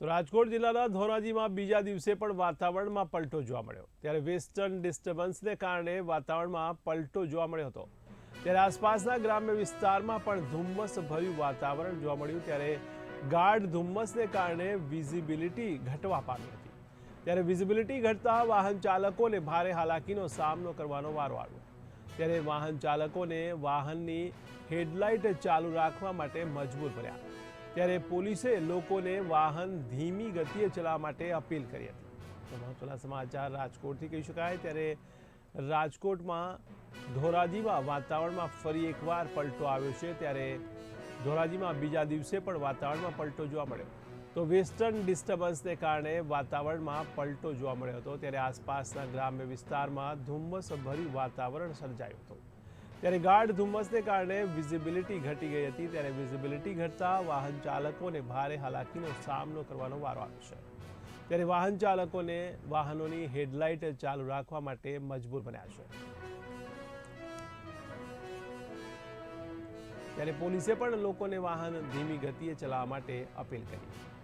તો રાજકોટ જિલ્લાના ધોરાજીમાં બીજા દિવસે પણ વાતાવરણમાં પલટો જોવા મળ્યો. ત્યારે વેસ્ટર્ન ડિસ્ટર્બન્સને કારણે વાતાવરણમાં પલટો જોવા મળ્યો હતો. ત્યારે આસપાસના ગ્રામ્ય વિસ્તારમાં પણ ધુમ્મસ ભર્યું વાતાવરણ જોવા મળ્યું. ત્યારે ગાઢ ધુમ્મસને કારણે વિઝિબિલિટી ઘટવા પામી હતી. ત્યારે વિઝિબિલિટી ઘટતા વાહન ચાલકોને ભારે હાલાકીનો સામનો કરવાનો વારો આવ્યો. ત્યારે વાહન ચાલકોને વાહનની હેડલાઇટ ચાલુ રાખવા માટે મજબૂર કર્યા. ત્યારે પોલીસે લોકોને વાહન ધીમી ગતિએ ચલાવવા માટે અપીલ કરી હતી. તો મહત્વના સમાચાર રાજકોટથી કહી શકાય. ત્યારે રાજકોટમાં ધોરાજીમાં વાતાવરણમાં ફરી એકવાર પલટો આવ્યો છે. ત્યારે ધોરાજીમાં બીજા દિવસે પણ વાતાવરણમાં પલટો જોવા મળ્યો. તો વેસ્ટર્ન ડિસ્ટર્બન્સને કારણે વાતાવરણમાં પલટો જોવા મળ્યો હતો. ત્યારે આસપાસના ગ્રામ્ય વિસ્તારમાં ધુમ્મસભર્યું વાતાવરણ સર્જાયું હતું. ત્યારે ગાઢ ધુમ્મસને કારણે વિઝિબિલિટી ઘટી ગઈ હતી. ત્યારે વિઝિબિલિટી ઘટતા વાહન ચાલકોને ભારે હાલાકીનો સામનો કરવાનો વારો આવ્યો છે. ત્યારે વાહન ચાલકોને વાહનોની હેડલાઇટ ચાલુ રાખવા માટે મજબૂર બન્યા છે. ત્યારે પોલીસે પણ લોકોને વાહન ધીમી ગતિએ ચલાવવા માટે અપીલ કરી.